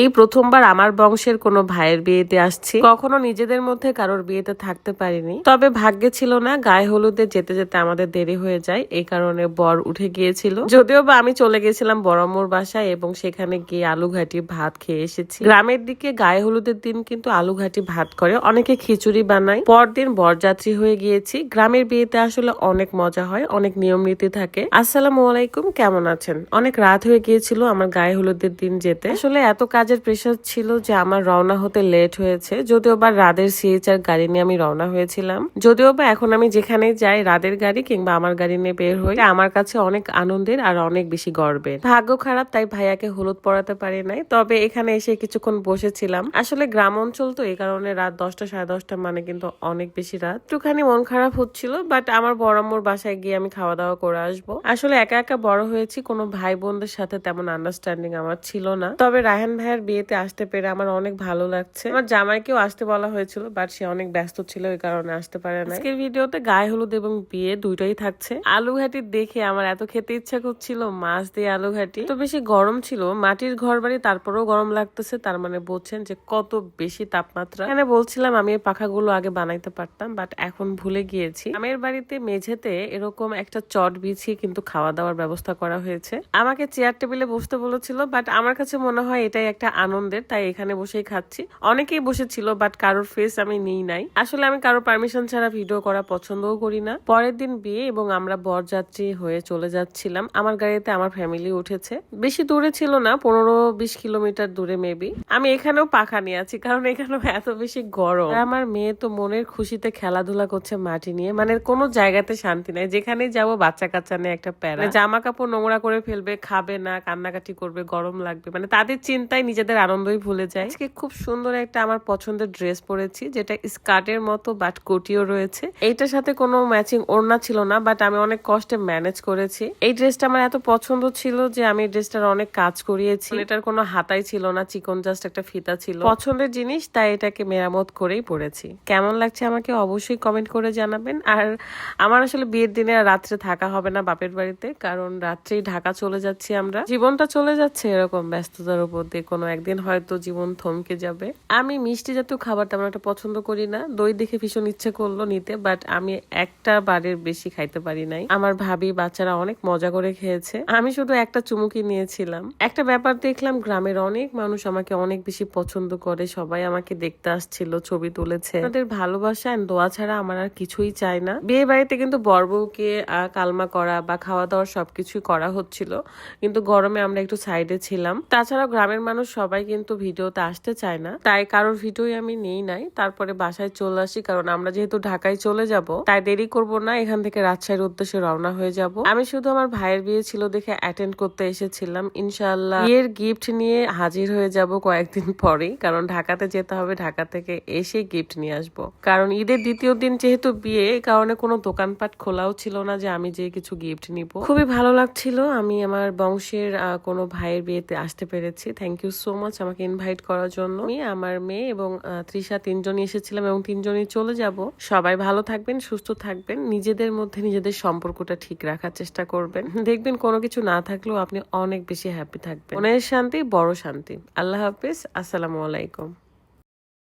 এই প্রথমবার আমার বংশের কোনো ভাইয়ের বিয়েতে আসছি। কখনো নিজেদের মধ্যে কারোর বিয়েতে থাকতে পারিনি। তবে ভাগ্যে ছিল না, গায়ে হলুদে যেতে যেতে আমাদের দেরি হয়ে যায়। এই কারণে বর উঠে গিয়েছিল। যদিও বা আমি চলে গেছিলাম বড়মোর বাসায় এবং সেখানে গিয়ে আলু ঘাটি ভাত খেয়ে এসেছি। গ্রামের দিকে গায়ে হলুদের দিন কিন্তু আলু ঘাটি ভাত করে। অনেকে খিচুড়ি বানায়। পরদিন বরযাত্রী হয়ে গিয়েছি। গ্রামের বিয়েতে আসলে অনেক মজা হয়, অনেক নিয়ম নীতি থাকে। আসসালামু আলাইকুম, কেমন আছেন? অনেক রাত হয়ে গিয়েছিল আমার গায়ে হলুদের দিন যেতে। আসলে এত কাজের প্রেশার ছিল যে আমার রওনা হতে লেট হয়েছে। যদিও বা রাদের সিএইচআর গাড়ি নিয়ে আমি রওনা হয়েছিলাম। যদিও বা এখন আমি যেখানেই যাই রাদের গাড়ি কিংবা আমার গাড়ি নিয়ে বের হই আমার কাছে অনেক আনন্দের আর অনেক বেশি গর্বের। ভাগ্য খারাপ, তাই ভাইয়াকে হলুদ পরাতে পারি নাই। তবে এখানে এসে কিছুক্ষণ বসেছিলাম। আসলে গ্রাম অঞ্চল তো এই কারণে রাত দশটা সাড়ে দশটা মানে কিন্তু অনেক বেশি রাত। একটুখানি মন খারাপ হচ্ছিল বাট আমার বড়াম্মুর বাসায় গিয়ে আমি খাওয়া দাওয়া করে আসব। আসলে একা একা বড় হয়েছি, কোনো ভাই বোনদের সাথে তেমন আন্ডারস্ট্যান্ডিং আমার ছিল না। তবে রায়হান ভাইয়ের বিয়েতে আসতে পেরে আমার অনেক ভালো লাগছে। আমার জামাইকেও আসতে বলা হয়েছিল বাট সে অনেক ব্যস্ত ছিল, ওই কারণে আসতে পারে না আজকের ভিডিওতে গায়ে হলুদ এবং বিয়ে দুইটাই থাকছে। আলু ঘাটি দেখে আমার এত খেতে ইচ্ছা করছিল, মাছ দিয়ে আলু ঘাটি তো বেশি গরম ছিল, মাটির ঘর বাড়ি তারপরেও গরম লাগতেছে, তার মানে বলছেন যে কত বেশি তাপমাত্রা। এখানে বলছিলাম আমি এই পাখাগুলো আগে বানাইতে পারতাম বাট এখন ভুলে গিয়েছি। আমের বাড়িতে মেঝেতে এরকম একটা চট বিছিয়ে কিন্তু খাওয়া দাওয়ার ব্যবস্থা করা হয়েছে। আমাকে চেয়ার টেবিলে বসতে বলেছিল বাট আমার কাছে মনে হয় এটাই একটা আনন্দের, তাই এখানে বসেই খাচ্ছি। অনেকেই বসেছিল বাট কারোর ফেস আমি নিই নাই। আসলে আমি কারোর পারমিশন ছাড়া ভিডিও করা পছন্দও করি না। পরের দিন বিয়ে এবং আমরা বরযাত্রী হয়ে চলে যাচ্ছিলাম। আমার গাড়িতে আমার ফ্যামিলি উঠেছে। বেশি দূরে ছিল না, পনেরো বিশ কিলোমিটার দূরে মেবি আমি এখানেও পাখা নিয়ে আছি, কারণ এখানেও এত বেশি গরম। আমার মেয়ে তো মনের খুশিতে খেলাধুলা করছে মাটি নিয়ে। মানে কোনো জায়গাতে শান্তি নাই। যেখানে যাব বাচ্চা কাচ্চা নিয়ে একটা প্যারা। জামা কাপড় নোংরা করে ফেলবে, খাবে না, কান্নাকাটি করবে, গরম লাগবে। মানে তাদের চিন্তায় নিজেদের আনন্দই ভুলে যায় আজকে খুব সুন্দর একটা আমার পছন্দের ড্রেস পরেছি যেটা স্কার্টের মতো বাট কোটিও রয়েছে। এইটার সাথে কোনো ম্যাচিং ওড়না ছিল না বাট আমি অনেক কষ্টে ম্যানেজ করেছি। এই ড্রেসটা আমার এত পছন্দ ছিল যে আমি ড্রেসটার অনেক কাজ করিয়েছি। এটার কোনো হাতাই ছিল না চিকন জাস্ট একটা ফিতা ছিল। পছন্দের জিনিস তাই এটাকে মেরামত করেই পরেছি। কেমন লাগছে আমাকে অবশ্যই কমেন্ট করে জানাবেন। আর আমার আসলে বিয়ের দিনে আর রাত্রে থাকা হবে না বাপের বাড়িতে কারণ রাত্রেই ঢাকা চলে যাচ্ছি আমরা। জীবনটা চলে যাচ্ছে এরকম ব্যস্ততার উপর দিয়ে কোনো একদিন হয়তো জীবন থমকে যাবে। আমি মিষ্টি জাতীয় খাবার তেমন একটা পছন্দ করি না। দই দেখে ভীষণ ইচ্ছে করল নিতে বাট আমি একটা বারের বেশি খাইতে পারি নাই। আমার ভাবি বাচ্চারা অনেক মজা করে খেয়েছে। আমি শুধু একটা চুমুকি নিয়েছিলাম। একটা ব্যাপার দেখলাম গ্রামের অনেক মানুষ আমাকে অনেক বেশি পছন্দ করে। সবাই আমাকে দেখতে আসছিল ছবি তুলেছে। তাদের ভালোবাসা দোয়া ছাড়া আমার আর কিছুই চাই না। বিয়ে বাড়িতে কিন্তু বরবউকে আহ, কালমা করা বা খাওয়া দাওয়া সবকিছুই করা হচ্ছিল। কিন্তু গরমে আমরা একটু সাইডে ছিলাম। তাছাড়াও গ্রামের মানুষ সবাই কিন্তু ভিডিওতে আসতে চায় না। তাই কারোর ভিডিওই আমি নেই নাই। তারপরে বাসায় চলে আসি, কারণ আমরা যেহেতু ঢাকায় চলে যাব, তাই দেরি করব না, এখান থেকে রাজশাহীর উদ্দেশ্যে রওনা হয়ে যাব। আমি শুধু আমার ভাইয়ের বিয়ে ছিল দেখে অ্যাটেন্ড করতে এসেছিলাম। ইনশাল্লাহ বিয়ের গিফট নিয়ে হাজির হয়ে যাব কয়েকদিন পরেই, কারণ ঢাকাতে যেতে হবে, ঢাকা থেকে এসে গিফট নিয়ে আসব। কারণ ঈদের দ্বিতীয় দিন যেহেতু বিয়ে কারণে কোনো দোকানপাট খোলাও ছিল না যে আমি যে কিছু গিফট নিব। খুবই ভালো লাগছিল, আমি আমার বংশের কোনো ভাইয়ের বিয়েতে আসতে পেরেছি। থ্যাংক ইউ সো মাচ আমাকে ইনভাইট করার জন্য। আমি, আমার মেয়ে এবং তৃষা তিনজনই এসেছিলাম এবং তিনজনই চলে যাব। সবাই ভালো থাকবেন, সুস্থ থাকবেন। নিজেদের মধ্যে নিজেদের সম্পর্কটা ঠিক রাখার চেষ্টা করবেন। দেখবেন কোনো কিছু না থাকলেও আপনি অনেক বেশি হ্যাপি থাকবেন। মনের শান্তি, বড় শান্তি। আল্লাহ হাফিজ। আসসালামু আলাইকুম।